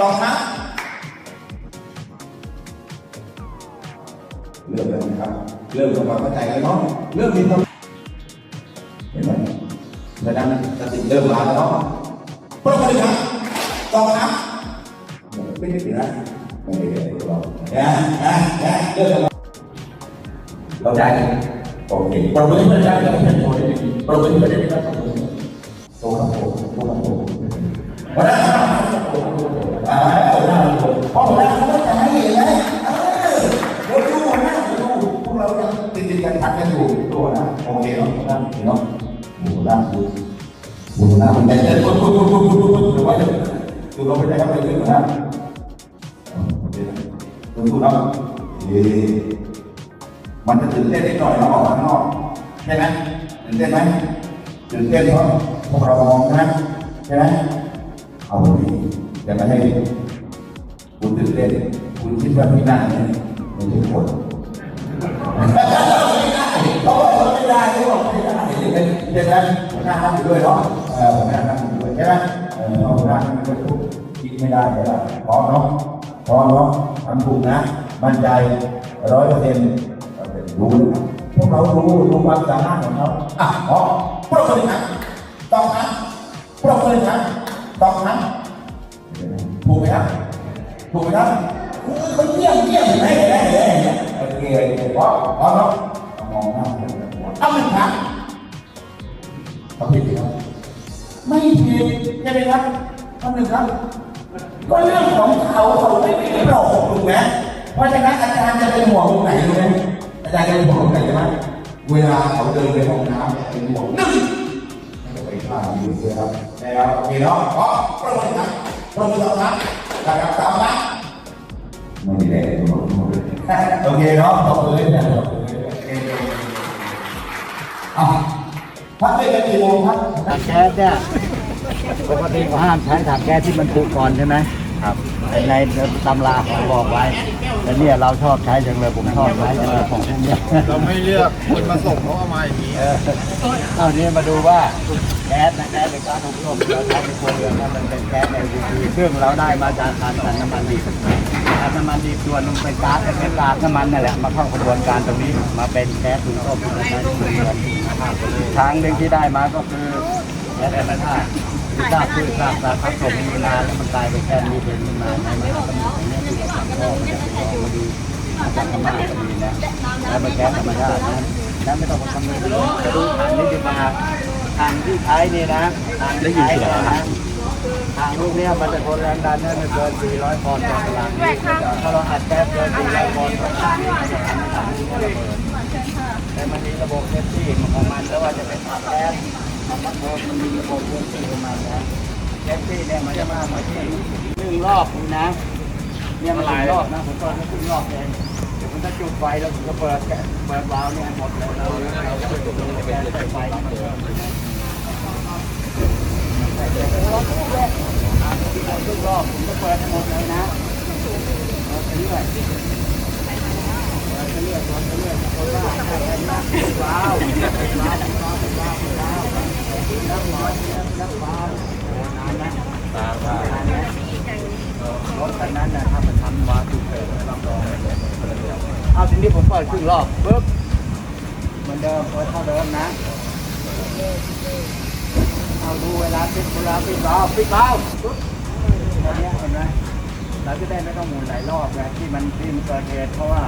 ต่อครับเริ่มแล้วนะครับ เริ่มทำความเข้าใจกันเนาะเริ่มมีความเห็นไหมแสดงสติเริ่มมาแล้วเนาะปรบมือครับต่อครับไม่ได้ปิดนะไม่ได้ปิดหรอกนะนะนะเริ่มแล้วเราได้ไหมโอเคปรบมือเพื่อนได้แล้วเพื่อนโทรได้ดีปรบมือเพื่อนได้ดีครับโทรครับโทรโทรครับโทรมาได้ ดูนะมันเป็นเรื่องปุ๊บปุ๊บปุ๊บปุ๊บปุ๊บปุ๊บหรือว่าจะดูเราไม่ได้ครับเป็นเรื่นะโอเคดูดูนะเอ๊ะมันจะตื่นเต้นนิดหน่อยเราออกข้างนอกใช่ไหมตื่นเต้นไหมตื่นเต้นเพราะพวกเรามองนะใช่ไหมเอาดีอย่ามาให้คุณตื่นเต้นคุณคิดว่าพี่หน้าเนี่ยไม่ใช่คนไม่ได้เขาบอกว่าไม่ได้เขาบอกไม่ได้ใช่ไหมเหัวหมหน้านั่งอยู่ด้วยเนาะ หัวหน้านั่งอยู่ด้วยใช่ไหมเออหัวหน้านั่งอยู่ด้วยปุ๊บคิดไม่ได้ไม่ได้พร้อมเนาะพร้อมเนาะทำถูกนะมั่นใจร้อยเปอร์เซ็นต์รู้นะพวกเรารู้รู้ความสามารถของเขาอะอ๋อปรบมือครับต้องครับปรบมือครับต้องครับถูกไหมครับถูกไหมครับเขาเยี่ยมเยี่ยมเห็นไหมเห็นไหมเห็นไหมเห็นโอเคโอเคพอพอแล้วมองหน้าเอาหนึ่งครับเขาผิดไหมครับ ไม่ผิดใช่ไหมครับเอานหนึ่งครับ ก็เรื่องของเขาเขาไม่ได้หลอกถูกไหมเพราะฉะนั้นอาจารย์จะเป็นห่วงตรงไหนรู้ไหมอาจารย์จะเป็นห่วงตรงไหนใช่ไหมเวลาเขาเดินไปห้องน้ำเป็นห่วงหนึ่งไม่ต้องไปฆ่าอยู่เลยครับนะครับโอเคเนาะเพราะประเมินครับประเมินต่อครับนะครับตามนะไม่ได้เลยโอเคเนาะขอบคุณเลยนะโอเคอะ พักเบรกกันกี่โมงครับถังแก๊สเนี่ยปกติเขาห้ามใช้ถังแก๊สที่มันผูกก่อนใช่ไหมครับในตำราเขาบอกไว้แต่เนี่ยเราชอบใช้จังเลยผมชอบใช้จังเลยของพวกเนี้ยเราไม่เลือกคนมาส่งเขาเอามาอย่างนี้ เออเอานี้มาดูว่าแก๊สนะแก๊สในการอบรมเราใช้ในครัวเรือนนะมันเป็นแก๊ส LPG ซึ่งเราได้มาจากการสั่นน้ำมันดิบการน้ำมันดิบส่วนนึงเป็นก๊าซเป็นก๊าซน้ำมันนั่นแหละมาเข้ากระบวนการตรงนี้มาเป็นแก๊สถุงต้มที่เราใช้ในครัวเรือนทางหนึ่งที่ได้มาก็คือแก๊สธรรมชาติที่ทราบชื่อทราบสารพัดส่งมีนานแล้วมันกลายเป็นแก๊สมีเป็นขึ้นมาในมันก็มีในนี้ที่เราทำก็มันจะเป็นของมาดูมาจากธรรมะก็มีนะแล้วมันแก๊สธรรมชาตินะ แล้วไม่ต้องมาคำนึงจะดูถังนี้ดีมาทางที่ใช้นี่นะทางที่ใช้เนี่ยนะทางลูกเนี้ยมันจะทนแรงดันได้ไม่เกิน 400 ปอนด์ต่อตารางเมตรถ้าเราอัดแก๊สเกิน 400 ปอนด์ต่อตารางเมตรมันจะทำให้ถังนี้ระเบิดแต่มันมีระบบเซฟตี้ของมันแล้วว่าจะเป็นถังแก๊สมันโดนมันมีระบบเซฟตี้ของมันนะเซฟตี้เนี่ยมันจะมามาที่หนึ่งรอบนี่นะเนี่ยมันหลายรอบนะผมก็ไม่ขึ้นรอบเอง เดี๋ยวมันจะจุดไฟแล้วผมก็เปิดแก๊สเปิดวาล์วเนี่ยหมดเลยเราเราจะไปจุดแก๊สใส่ไฟมันเกิดทุกรอบผมก็เปิดหมดเลยนะเปิดไปเรื่อยเปิดไปเรื่อยเปิดไปเรื่อยคนว่าให้ให้นะว้าวว้าวว้าวว้าวว้าวว้าวแล้วร้อยแล้วว้าวโอ้นานนะนานนะรถคันนั้นนะถ้ามันทำวาล์วถูกเปิดรับรอง เอาทีนี้ผมเปิดครึ่งรอบปึ๊บเหมือนเดิมเปิดเท่าเดิมนะ เอาดูเวลาปิดเวลาปิดเบาปิดเบาปุ๊บตอนนี้เห็นไหมเราจะได้ไม่ต้องหมุนหลายรอบนะที่มันที่มันเกิดเหตุเพราะว่า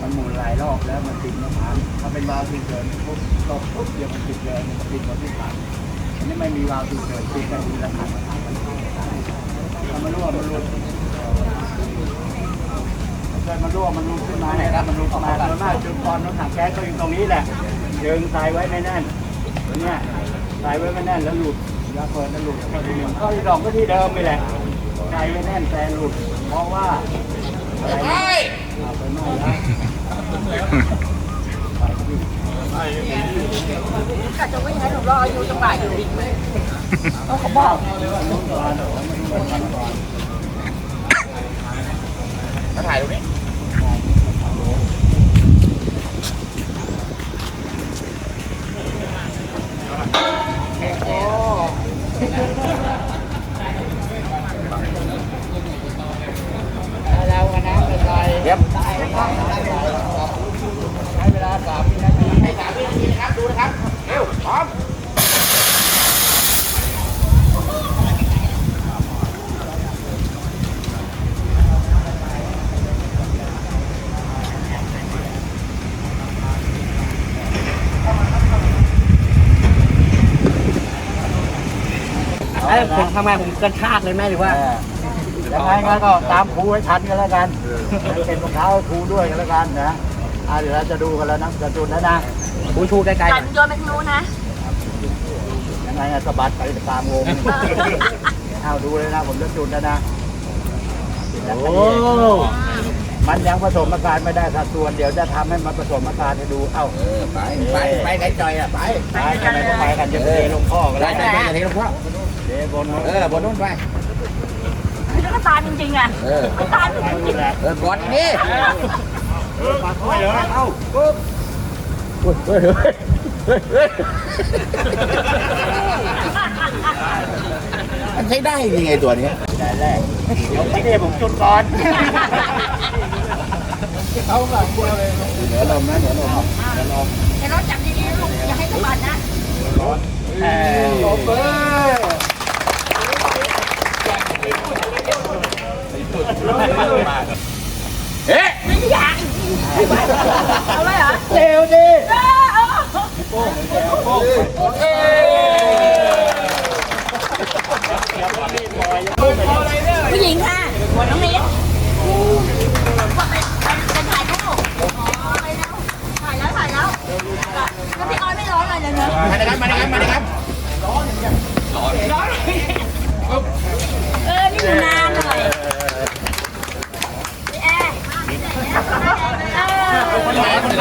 มันหมุนหลายรอบแล้วมันติดน้ำมันถ้าเป็นวาล์วฉุกเฉินปุ๊บตกปุ๊บเดี๋ยวมันติดเลยมันติดหมดที่ถังอันนี้ไม่มีวาล์วฉุกเฉินติดกันทีละถังถ้ามันรั่วมันหลุดถ้ กิดมันรั่วมันหลุดขึ้นมาเนี่ยครับมันหลุดออกมาส่วนมากจุดก่อนรถถังแก๊สก็อยู่ตรงนี้แหละยึงใส่ไว้ไม่แน่นตัวเนี้ยใส่ไว้ไม่แน่นแล้วหลุดยาเปิดแล้วหลุดก็ที่ก็ที่ดอกก็ที่เดิมนี่แหละใส่ไว้แน่นแต่หลุด เพราะว่าอะไรไปไม้แล้กะจะไม่ให้หนูรออยู่จังหวะอยู่เขาเขาบอกถ่ายตรงนี้ โอ้ ทำไงผมกระชากเลยไหมหรือว่ายังไงงั้นก็ตามครูให้ทันกันแล้วกัน เป็นรองเท้าให้ครูด้วยกันแล้วกันนะอะเดี๋ยวเราจะดูกันแล้วนะจะจุดแล้วนะคูชูใกล้ๆหกัน่นอยโยนไปทางนู้นนะ ยังไงอะสะบัดไปตามวงเอาดูเลยนะผมจะจุดแล้วนะโอ้มันยังผสมอาการไม่ได้สัดส่วนเดี๋ยวจะทำให้มันผสมอาการให้ดูเอ้า ไปไปไปไกลจอยอะไปไปทำไมต้องไปกันจะเทลงพ่อกันไปแล้วไปไปเทลงพ่อเท บนเออบนนู้นไปคือน้ำตาลจริงๆอะเออน้ำตาลจริงเออกดนี่มาค่อยเลยเอ้าปุ๊บเฮ้ยเฮ้ยเฮ้ยเฮ้ยมันใช้ได้ยังไงตัวนี้แต่แรกเดี๋ยวพี่เอผมจุดก่อนเอาหลังเดียวเลยเดี๋ยวลมนะเดี๋ยวลมๆแต่รถจับดีๆลูกอย่าให้สะบัดนะเออลมเลย เอ๊ะไม่อยากเอาเลยเหรอเร็วดิเออเอาผู้หญิงค่ะน้องนิดถ่ายรูปอ๋อไปแล้วถ่ายแล้วถ่ายแล้วแล้วพี่ออยไม่ร้อนเลยเนอะมาเลยครับมาเลยครับมาเลยครับ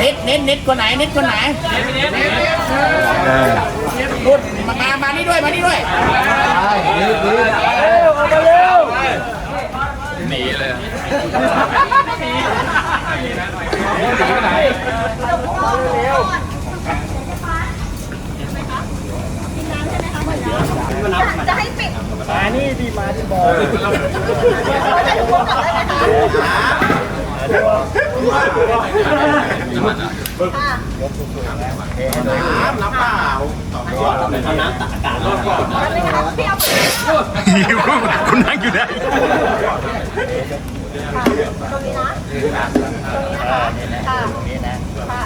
นิดนิดนิดคนไหนนิดคนไหนพูดมามามานี่ด้วยมานี่ด้วยเร็วเอาไปเร็วจะให้ปิดมานี่ที่มาที่บอก หมคะพี่เอาปิดคุณนั่งอยู่ได้ตรงนี้นะเออนี่นะตรงนี้นะค่ะ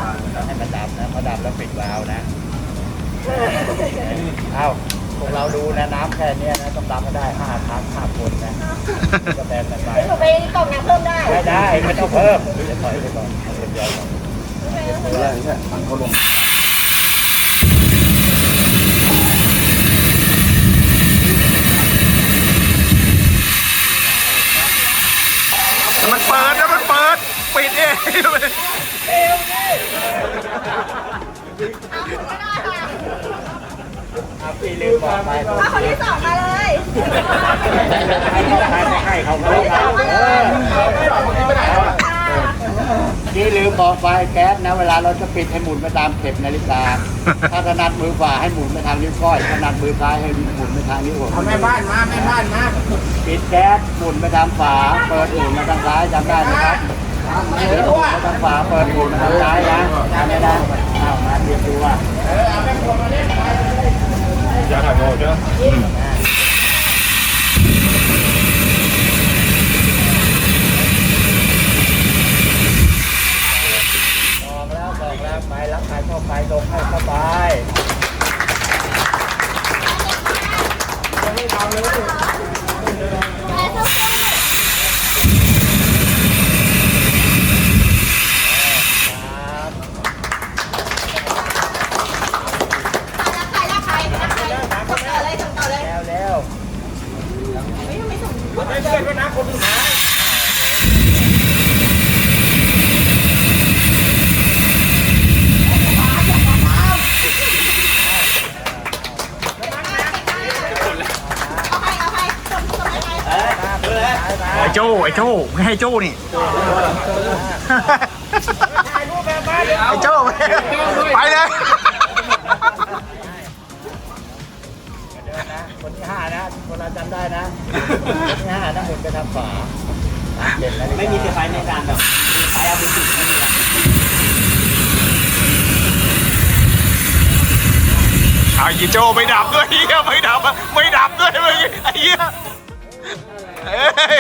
ให้มันดับนะพอดับแล้วปิดวาล์วนะ เอ้า พวกเราดูนะน้ำแค่เนี้ยนะต้องดับให้ได้ห้าครั้งห้าคนนะจะแบ่งกันไปหนูไปกล่องน้ำเพิ่มได้ไม่ได้ไม่ต้องเพิ่มเดี๋ยวถอยไปก่อนเอาคนเดียวก่อนมันเปิดนะมันเปิด ปิดเองเอาปีลืมบอกไปมาคนที่สองมาเลยให้เขาเขาเออนี่ลืมบอกไปแก๊สนะ เวลาเราจะปิดให้หมุนไปตามเข็มนาฬิกา ถ้าถนัดมือขวาให้หมุนไปทางนิ้วก้อยถนัดมือซ้ายให้หมุนไปทางนิ้วหัวเอาแม่บ้านมาแม่บ้านมาปิดแก๊สหมุนไปทางขวาเปิดอุ่นมาทางซ้ายจำได้ไหมครับเปิดอุ่นมาทางขวาเปิดอุ่นมาทางซ้ายนะจำไม่ได้เอามาเตรียมดูว่าอย่าถ่ายโมดเด้อบอกแล้วบอกแล้วไปรับใครเข้าไปลงให้สบาย รักใครรักใครรักใครส่งต่อเลยส่งต่อเลย แล้ว โจ้ไม่ให้โจ้นี่ ไอ้โจ้ไปเลย คนที่ห้านะคนเราจำได้นะคนที่ห้านะหมุนไปทางขวาสามเจ็ดนาฬิกาไม่มีเซอร์ไพรส์ในการแบบไปเอามือถือไม่มีหรอกเอายีโจไม่ดับด้วยเฮียไม่ดับอะไม่ดับด้วยเมื่อกี้ไอ้เฮีย เฮ้ย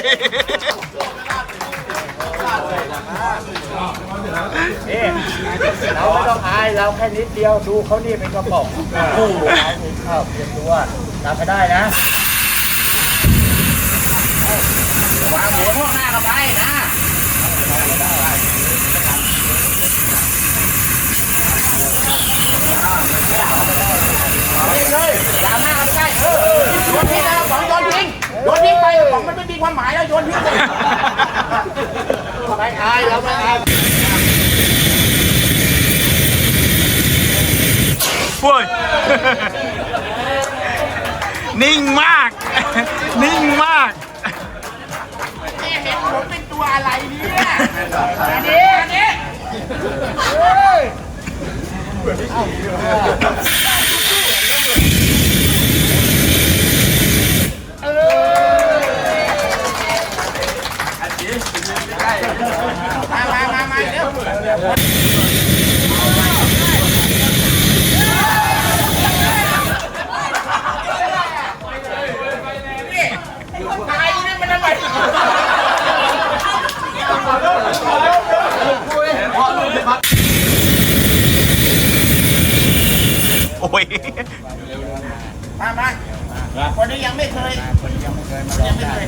นี่เราไม่ต้องอายเราแค่นิดเดียวดูเขานี่เป็นกระป๋องโอ้โหเราเห็นข้าวเพียงตัวทำไม่ได้นะวางหัวพวกหน้าเข้าไปนะเลยดราม่ากันใกล้เออโยนทิ้งแล้วของโย ความหมายแล้วโยนทิ้งเลยไม่อายเราไม่อายโอ้ยนิ่งมาก นิ่งมากผมเป็นตัวอะไรเนี่ยอันนี้อันนี้ มามามามาเร็วตายนี่มันทำไมโอ้ยมามาคนนี้ยังไม่เคยยังไม่เคย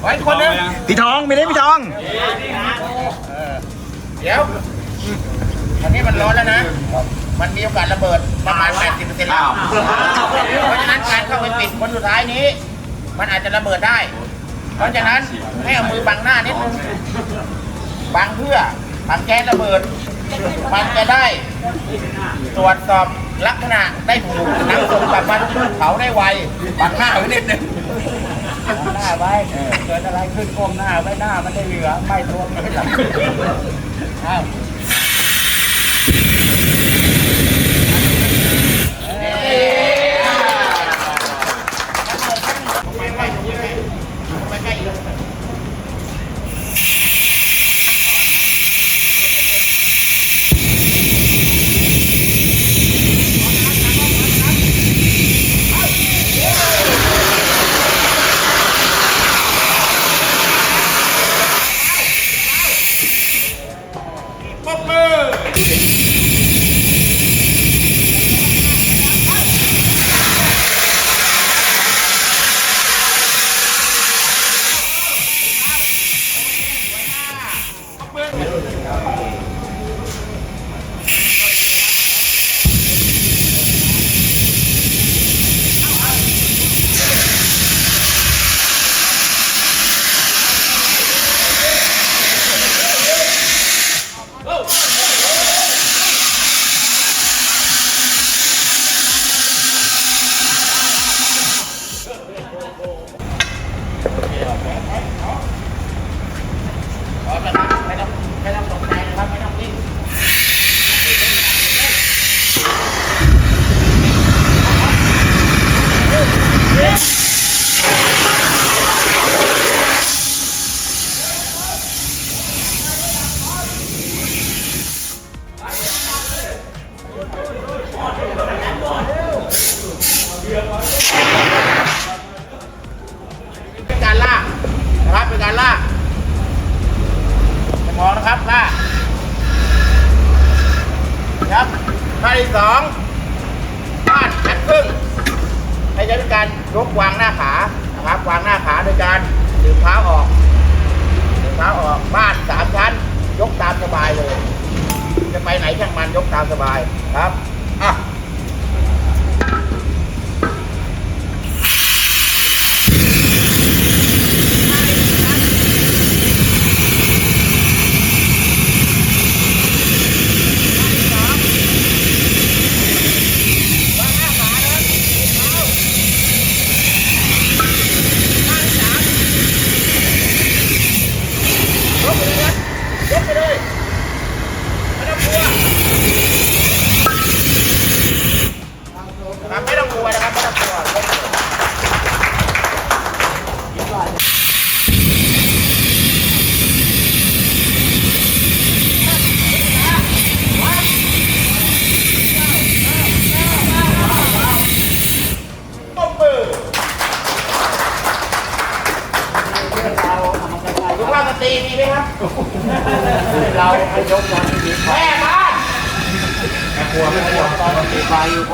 ไว้คนหนึงพี่ทองไม่ได้พี่ทอง เดี๋ยวอันนี้มันร้อนแล้วนะ มันมีโอกาสระเบิดประมาณ 80%แล้ว เพราะฉะนั้นการเข้าไปปิดคนสุดท้ายนี้ มันอาจจะระเบิดได้ เพราะฉะนั้นให้เอามือบังหน้านิดนึง บังเพื่อทำแก๊สระเบิด มันจะได้ตรวจสอบลักษณะได้ถูกนำส่งกลับมาเผาได้ไวบังหน้าไว้นิดนึงหน้าไว้เกิดอะไรขึ้นก้มหน้าไว้หน้ามันได้เหลือไม่ตัวมันไม่หลับ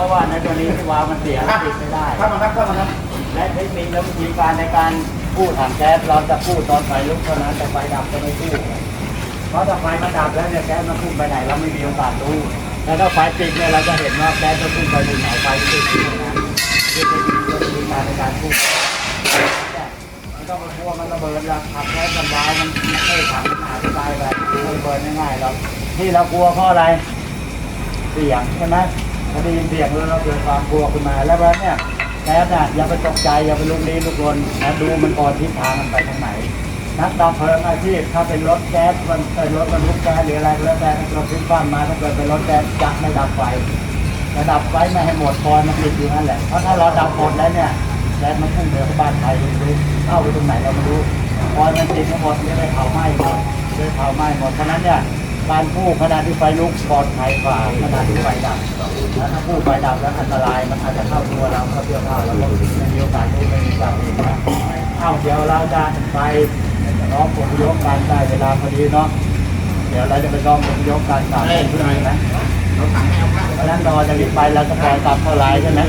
ราะว่าในตัวนี้ที่วาล์วมันเสียแล้วติดไม่ได้เข้ามาครับเข้ามาครับและเทคนิคและวิธีการในการพูดถังแก๊สเราจะพูดตอนไฟลุกเท่านั้นแต่ไฟดับจะไม่พูดเพราะถ้าไฟมันดับแล้วเนี่ยแก๊สมันพุ่งไปไหนเราไม่มีโอกาสรู้แต่ถ้าไฟติดเนี่ยเราจะเห็นว่าแก๊สจะพุ่งไปถึงไหนไฟติดที่ไหนนี่เป็นวิธีการในการพูดเนี่ยไม่ต้องไปกลัวมันระเบิดหรอกขับแก๊สกันวาล์วมันไม่ได้ถังมันหาที่ตายไปไม่ระเบิดง่ายๆหรอกที่เรากลัวเพราะอะไรเสียงใช่ไหม พอได้ยินเสียงแล้วเราเกิดความกลัวขึ้นมา แล้วแล้วเนี่ยแก๊สน่ะอย่าไปตกใจอย่าไปลุกลี้ลุกลนนะดูมันก่อนทิศทางมันไปทางไหนนักดับเพลิงอาชีพถ้าเป็นรถแก๊สมันเป็นรถบรรทุกแก๊สหรืออะไรก็แล้วแต่เราขึ้นบ้านมาถ้าเกิดเป็นรถแก๊สจะไม่ดับไฟจะดับไฟไม่ให้หมดคอยมันติดอยู่นั่นแหละเพราะถ้าเราดับหมดแล้วเนี่ยแก๊สมันพุ่งเดือดบ้านใครไม่รู้เข้าไปตรงไหนเราไม่รู้คอยมันติดทั้งหมดจะได้เผาไหม้หมดจะได้เผาไหม้หมดเพราะนั้นเนี่ย การพูดขณะที่ไฟลุกปลอดภัยกว่าขณะที่ไฟดับแล้วถ้าพูดไฟดับแล้วอันตรายมันอาจจะเข้าตัวเราเข้าเสื้อผ้าเราก็ม่มีโอกาสรู้ไม่มีโอกาสเห็นนะเอาเดี๋ยวเราจะไปร้องผลยกการได้เวลาพอดีเนาะเดี๋ยวเราจะไปร้องผลยกการสามเล่นขึ้นไหมเพราะฉะนั้นรอจะรีบไปเราจะปล่อยกลับเข้าไลน์ใช่ไหม